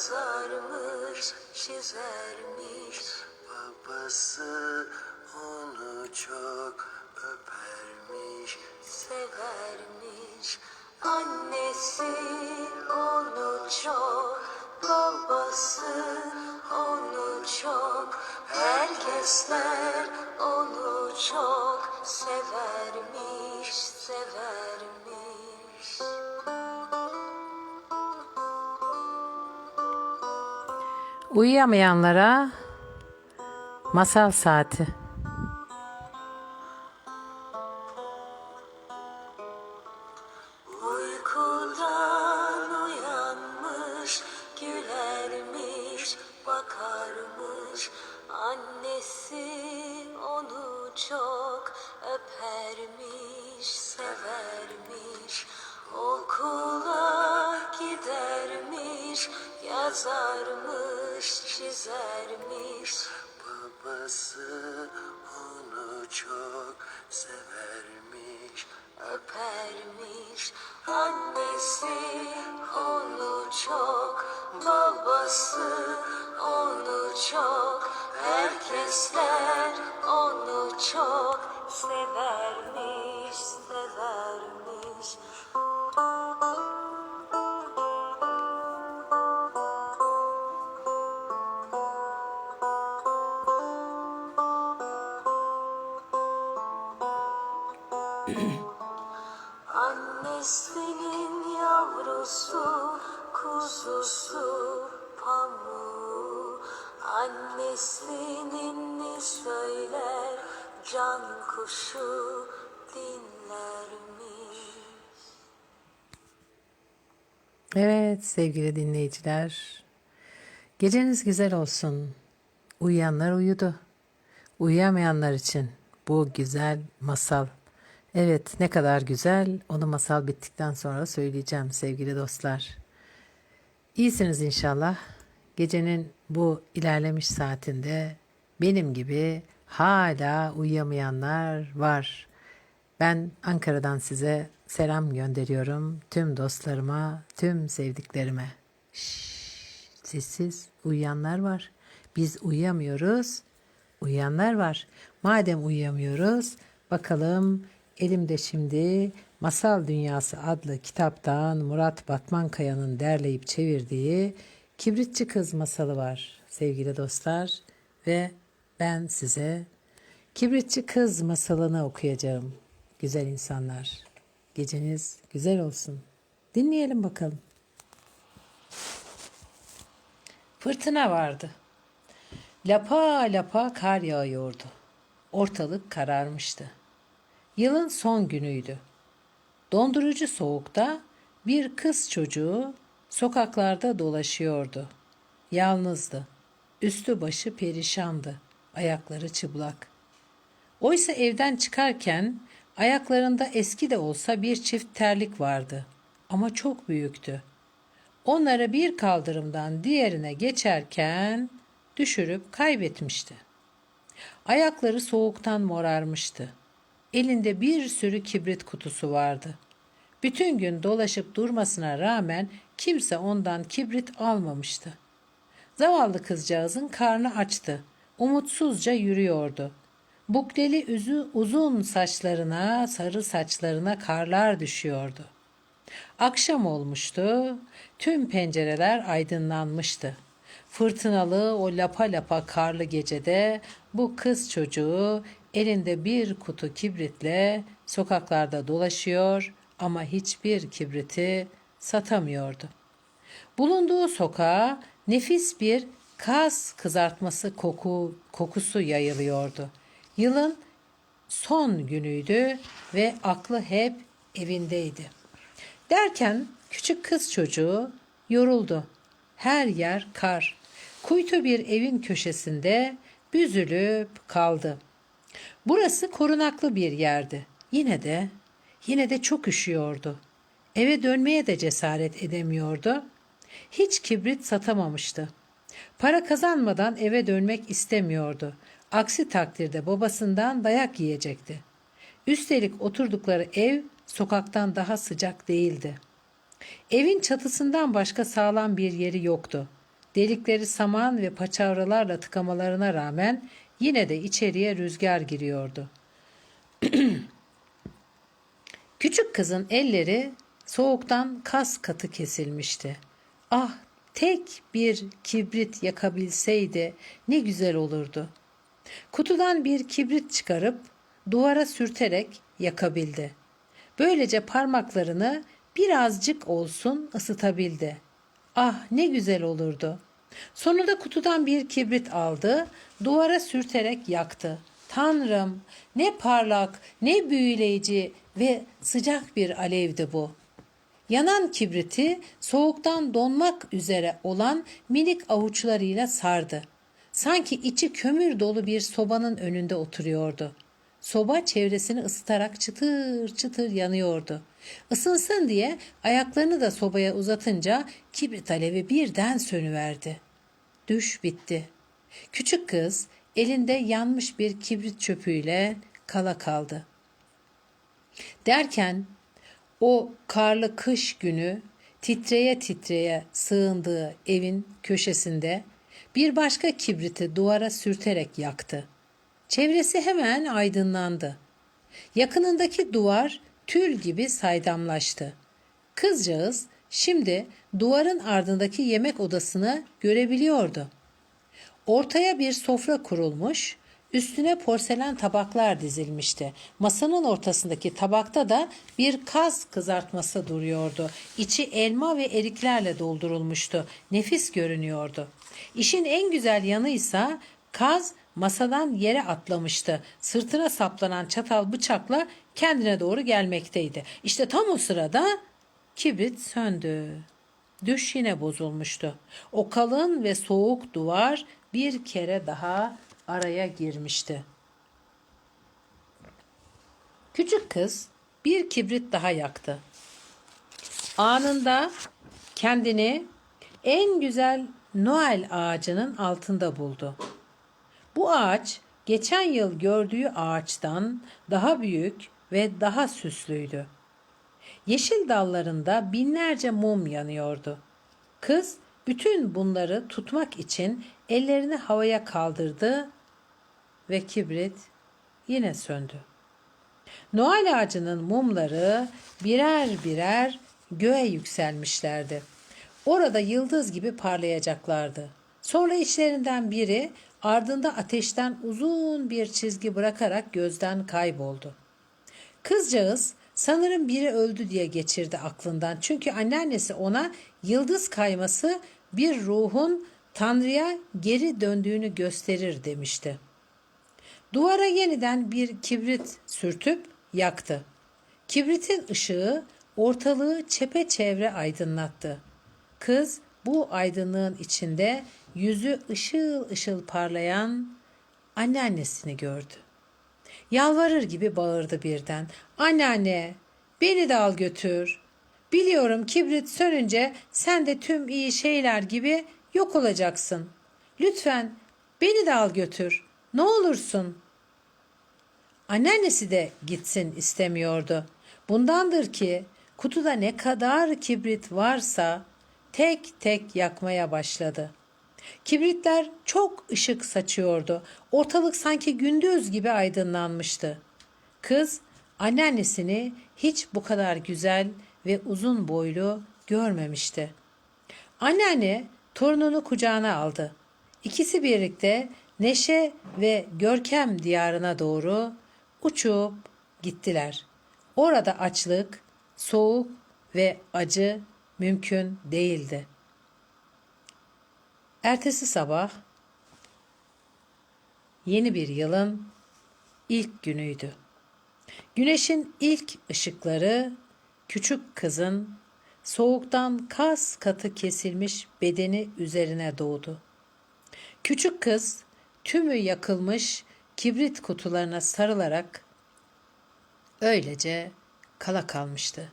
yazarmış, çizermiş Babası Uyuyamayanlara masal saati. Uykudan uyanmış, gülermiş, bakarmış. Annesi onu çok öpermiş, severmiş. Okula gidermiş, yazarmış, çizermiş. Babası onu çok severmiş. öpermiş Annesi onu çok Babası onu çok Herkesler onu çok Severmiş, severmiş Annesinin yavrusu, kuzusu, pamuğu Annesinin ne söyler, can kuşu dinler mi? Evet sevgili dinleyiciler. Geceniz güzel olsun. Uyuyanlar uyudu. Uyuyamayanlar için bu güzel masal. Evet ne kadar güzel onu masal bittikten sonra söyleyeceğim sevgili dostlar. İyisiniz inşallah. Gecenin bu ilerlemiş saatinde benim gibi hala uyuyamayanlar var. Ben Ankara'dan size selam gönderiyorum tüm dostlarıma, tüm sevdiklerime. Şşş, sessiz uyuyanlar var. Biz uyuyamıyoruz. Uyuyanlar var. Madem uyuyamıyoruz, bakalım elimde şimdi Masal Dünyası adlı kitaptan Murat Batmankaya'nın derleyip çevirdiği Kibritçi Kız masalı var sevgili dostlar ve ben size Kibritçi Kız masalını okuyacağım. Güzel insanlar. Geceniz güzel olsun. Dinleyelim bakalım. Fırtına vardı. Lapa lapa kar yağıyordu. Ortalık kararmıştı. Yılın son günüydü. Dondurucu soğukta bir kız çocuğu sokaklarda dolaşıyordu. Yalnızdı. Üstü başı perişandı. Ayakları çıplak. Oysa evden çıkarken ayaklarında eski de olsa bir çift terlik vardı ama çok büyüktü. Onları bir kaldırımdan diğerine geçerken düşürüp kaybetmişti. Ayakları soğuktan morarmıştı. Elinde bir sürü kibrit kutusu vardı. Bütün gün dolaşıp durmasına rağmen kimse ondan kibrit almamıştı. Zavallı kızcağızın karnı açtı. Umutsuzca yürüyordu. Bukleli üzü uzun saçlarına, sarı saçlarına karlar düşüyordu. Akşam olmuştu. Tüm pencereler aydınlanmıştı. Fırtınalı o lapa lapa karlı gecede bu kız çocuğu elinde bir kutu kibritle sokaklarda dolaşıyor ama hiçbir kibriti satamıyordu. Bulunduğu sokağa nefis bir kaz kızartması koku, kokusu yayılıyordu. Yılın son günüydü ve aklı hep evindeydi. Derken küçük kız çocuğu yoruldu. Her yer kar. Kuytu bir evin köşesinde büzülüp kaldı. Burası korunaklı bir yerdi. Yine de yine de çok üşüyordu. Eve dönmeye de cesaret edemiyordu. Hiç kibrit satamamıştı. Para kazanmadan eve dönmek istemiyordu. Aksi takdirde babasından dayak yiyecekti. Üstelik oturdukları ev sokaktan daha sıcak değildi. Evin çatısından başka sağlam bir yeri yoktu. Delikleri saman ve paçavralarla tıkamalarına rağmen yine de içeriye rüzgar giriyordu. Küçük kızın elleri soğuktan kas katı kesilmişti. Ah, tek bir kibrit yakabilseydi ne güzel olurdu. Kutudan bir kibrit çıkarıp duvara sürterek yakabildi. Böylece parmaklarını birazcık olsun ısıtabildi. Ah ne güzel olurdu. Sonunda kutudan bir kibrit aldı, duvara sürterek yaktı. Tanrım, ne parlak, ne büyüleyici ve sıcak bir alevdi bu. Yanan kibriti soğuktan donmak üzere olan minik avuçlarıyla sardı. Sanki içi kömür dolu bir sobanın önünde oturuyordu. Soba çevresini ısıtarak çıtır çıtır yanıyordu. Isınsın diye ayaklarını da sobaya uzatınca kibrit alevi birden sönüverdi. Düş bitti. Küçük kız elinde yanmış bir kibrit çöpüyle kala kaldı. Derken o karlı kış günü titreye titreye sığındığı evin köşesinde bir başka kibriti duvara sürterek yaktı. Çevresi hemen aydınlandı. Yakınındaki duvar tül gibi saydamlaştı. Kızcağız şimdi duvarın ardındaki yemek odasını görebiliyordu. Ortaya bir sofra kurulmuş, üstüne porselen tabaklar dizilmişti. Masanın ortasındaki tabakta da bir kaz kızartması duruyordu. İçi elma ve eriklerle doldurulmuştu. Nefis görünüyordu. İşin en güzel yanıysa kaz masadan yere atlamıştı. Sırtına saplanan çatal bıçakla kendine doğru gelmekteydi. İşte tam o sırada kibrit söndü. Düş yine bozulmuştu. O kalın ve soğuk duvar bir kere daha araya girmişti. Küçük kız bir kibrit daha yaktı. Anında kendini en güzel Noel ağacının altında buldu. Bu ağaç geçen yıl gördüğü ağaçtan daha büyük ve daha süslüydü. Yeşil dallarında binlerce mum yanıyordu. Kız bütün bunları tutmak için ellerini havaya kaldırdı ve kibrit yine söndü. Noel ağacının mumları birer birer göğe yükselmişlerdi. Orada yıldız gibi parlayacaklardı. Sonra içlerinden biri ardında ateşten uzun bir çizgi bırakarak gözden kayboldu. Kızcağız sanırım biri öldü diye geçirdi aklından. Çünkü anneannesi ona yıldız kayması bir ruhun Tanrı'ya geri döndüğünü gösterir demişti. Duvara yeniden bir kibrit sürtüp yaktı. Kibritin ışığı ortalığı çepeçevre aydınlattı. Kız bu aydınlığın içinde yüzü ışıl ışıl parlayan anneannesini gördü. Yalvarır gibi bağırdı birden. Anneanne, beni de al götür. Biliyorum kibrit sönünce sen de tüm iyi şeyler gibi yok olacaksın. Lütfen beni de al götür. Ne olursun. Anneannesi de gitsin istemiyordu. Bundandır ki kutuda ne kadar kibrit varsa tek tek yakmaya başladı. Kibritler çok ışık saçıyordu. Ortalık sanki gündüz gibi aydınlanmıştı. Kız anneannesini hiç bu kadar güzel ve uzun boylu görmemişti. Anneanne torununu kucağına aldı. İkisi birlikte neşe ve görkem diyarına doğru uçup gittiler. Orada açlık, soğuk ve acı mümkün değildi. Ertesi sabah yeni bir yılın ilk günüydü. Güneşin ilk ışıkları küçük kızın soğuktan kas katı kesilmiş bedeni üzerine doğdu. Küçük kız tümü yakılmış kibrit kutularına sarılarak öylece kala kalmıştı.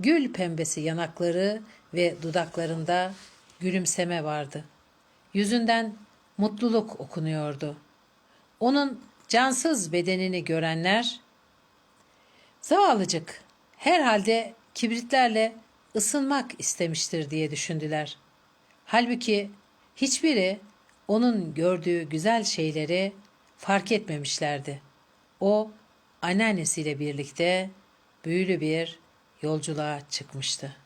Gül pembesi yanakları ve dudaklarında gülümseme vardı. Yüzünden mutluluk okunuyordu. Onun cansız bedenini görenler zavallıcık herhalde kibritlerle ısınmak istemiştir diye düşündüler. Halbuki hiçbiri onun gördüğü güzel şeyleri fark etmemişlerdi. O anneannesiyle birlikte büyülü bir yolculuğa çıkmıştı.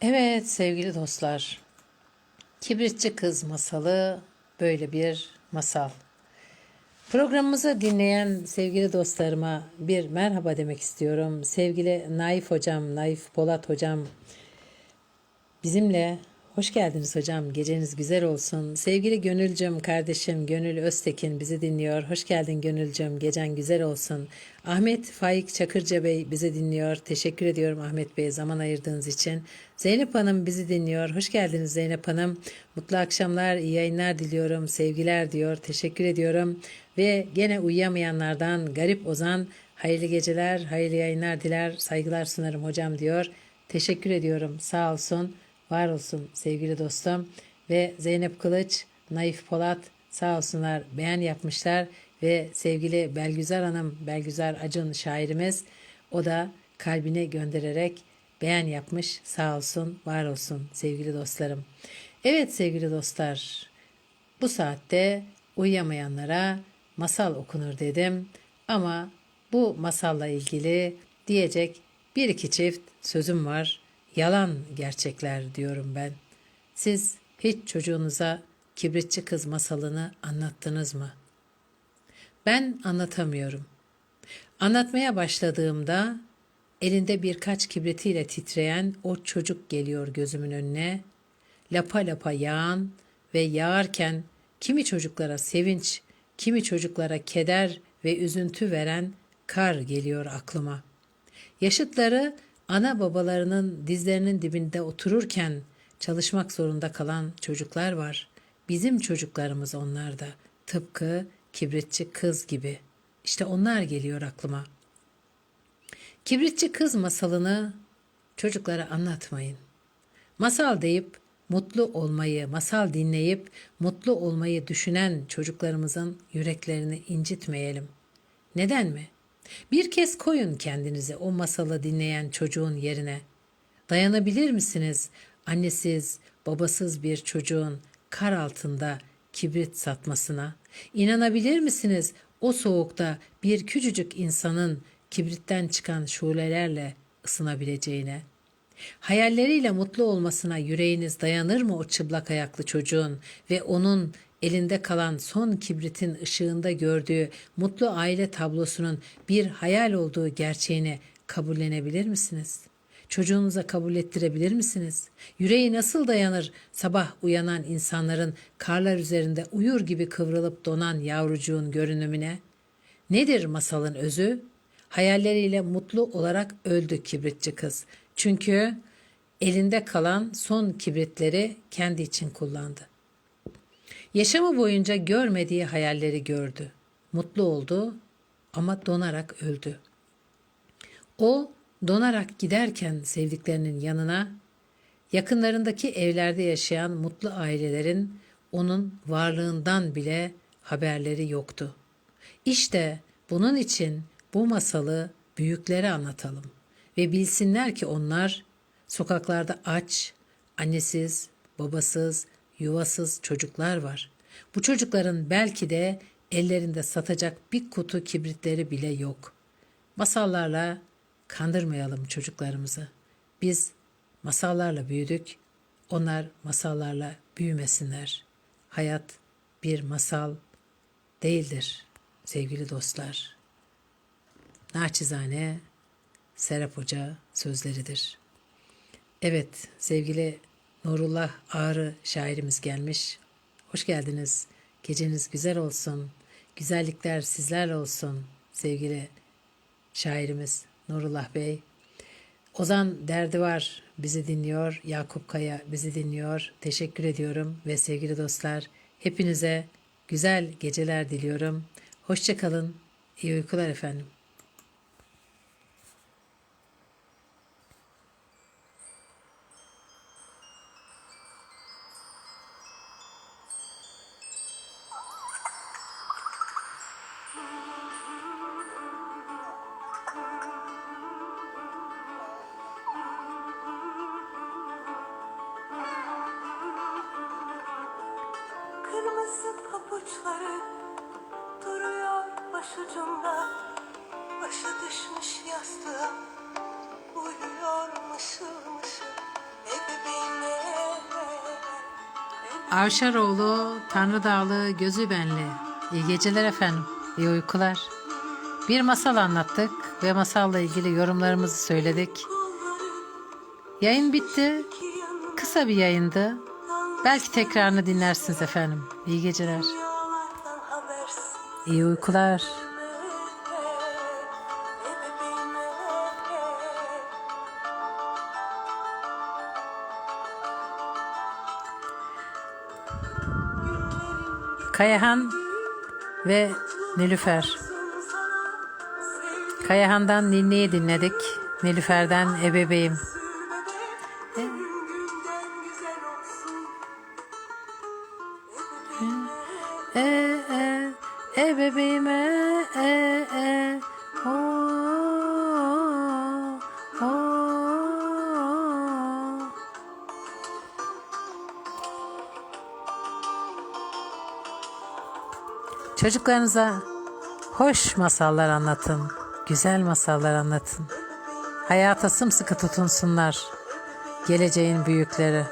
Evet sevgili dostlar. Kibritçi Kız masalı böyle bir masal. Programımızı dinleyen sevgili dostlarıma bir merhaba demek istiyorum. Sevgili Naif hocam, Naif Polat hocam bizimle hoş geldiniz hocam. Geceniz güzel olsun. Sevgili Gönülcüm kardeşim Gönül Öztekin bizi dinliyor. Hoş geldin Gönülcüm. Gecen güzel olsun. Ahmet Faik Çakırca Bey bizi dinliyor. Teşekkür ediyorum Ahmet Bey zaman ayırdığınız için. Zeynep Hanım bizi dinliyor. Hoş geldiniz Zeynep Hanım. Mutlu akşamlar, iyi yayınlar diliyorum. Sevgiler diyor. Teşekkür ediyorum. Ve gene uyuyamayanlardan Garip Ozan hayırlı geceler, hayırlı yayınlar diler. Saygılar sunarım hocam diyor. Teşekkür ediyorum. Sağ olsun. Var olsun sevgili dostum. Ve Zeynep Kılıç, Naif Polat sağ olsunlar beğen yapmışlar. Ve sevgili Belgüzar Hanım, Belgüzar Acun şairimiz o da kalbine göndererek beğen yapmış. Sağ olsun, var olsun sevgili dostlarım. Evet sevgili dostlar, bu saatte uyuyamayanlara masal okunur dedim. Ama bu masalla ilgili diyecek bir iki çift sözüm var. Yalan gerçekler diyorum ben. Siz hiç çocuğunuza kibritçi kız masalını anlattınız mı? Ben anlatamıyorum. Anlatmaya başladığımda elinde birkaç kibritiyle titreyen o çocuk geliyor gözümün önüne. Lapa lapa yağan ve yağarken kimi çocuklara sevinç, kimi çocuklara keder ve üzüntü veren kar geliyor aklıma. Yaşıtları ana babalarının dizlerinin dibinde otururken çalışmak zorunda kalan çocuklar var. Bizim çocuklarımız onlar da. Tıpkı kibritçi kız gibi. İşte onlar geliyor aklıma. Kibritçi kız masalını çocuklara anlatmayın. Masal deyip mutlu olmayı, masal dinleyip mutlu olmayı düşünen çocuklarımızın yüreklerini incitmeyelim. Neden mi? Bir kez koyun kendinizi o masalı dinleyen çocuğun yerine. Dayanabilir misiniz annesiz, babasız bir çocuğun kar altında kibrit satmasına? İnanabilir misiniz o soğukta bir küçücük insanın kibritten çıkan şulelerle ısınabileceğine? Hayalleriyle mutlu olmasına yüreğiniz dayanır mı o çıplak ayaklı çocuğun ve onun elinde kalan son kibritin ışığında gördüğü mutlu aile tablosunun bir hayal olduğu gerçeğini kabullenebilir misiniz? Çocuğunuza kabul ettirebilir misiniz? Yüreği nasıl dayanır sabah uyanan insanların karlar üzerinde uyur gibi kıvrılıp donan yavrucuğun görünümüne? Nedir masalın özü? Hayalleriyle mutlu olarak öldü kibritçi kız. Çünkü elinde kalan son kibritleri kendi için kullandı. Yaşamı boyunca görmediği hayalleri gördü. Mutlu oldu ama donarak öldü. O donarak giderken sevdiklerinin yanına yakınlarındaki evlerde yaşayan mutlu ailelerin onun varlığından bile haberleri yoktu. İşte bunun için bu masalı büyüklere anlatalım ve bilsinler ki onlar sokaklarda aç, annesiz, babasız, yuvasız çocuklar var. Bu çocukların belki de ellerinde satacak bir kutu kibritleri bile yok. Masallarla kandırmayalım çocuklarımızı. Biz masallarla büyüdük. Onlar masallarla büyümesinler. Hayat bir masal değildir sevgili dostlar. Naçizane Serap Hoca sözleridir. Evet sevgili Nurullah Ağrı şairimiz gelmiş. Hoş geldiniz. Geceniz güzel olsun. Güzellikler sizlerle olsun sevgili şairimiz Nurullah Bey. Ozan Derdi var bizi dinliyor. Yakup Kaya bizi dinliyor. Teşekkür ediyorum ve sevgili dostlar hepinize güzel geceler diliyorum. Hoşçakalın. İyi uykular efendim. Kırmızı pabuçları duruyor başucumda Başı düşmüş yastığa uyuyor mışıl mışıl Ebeveynle Avşaroğlu, Tanrı Dağlı, Gözü Benli. İyi geceler efendim. İyi uykular. Bir masal anlattık ve masalla ilgili yorumlarımızı söyledik. Yayın bitti. Kısa bir yayındı. Belki tekrarını dinlersiniz efendim. İyi geceler. İyi uykular. Kayahan ve Nilüfer. Kayahan'dan Ninni'yi dinledik. Nilüfer'den Ebebeğim. Çocuklarınıza hoş masallar anlatın, güzel masallar anlatın. Hayata sımsıkı tutunsunlar. Geleceğin büyükleri.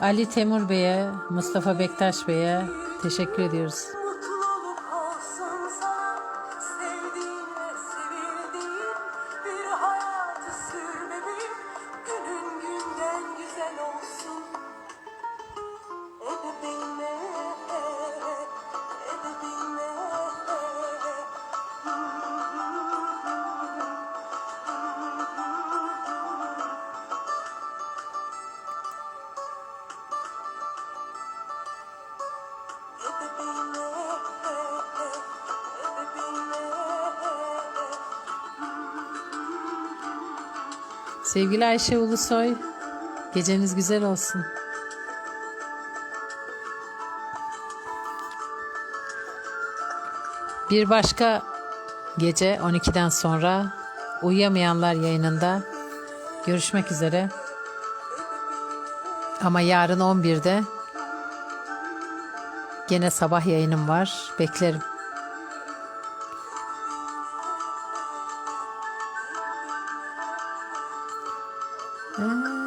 Ali Temur Bey'e, Mustafa Bektaş Bey'e teşekkür ediyoruz. Sevgili Ayşe Ulusoy, geceniz güzel olsun. Bir başka gece 12'den sonra Uyuyamayanlar yayınında görüşmek üzere. Ama yarın 11'de gene sabah yayınım var. Beklerim. Ee,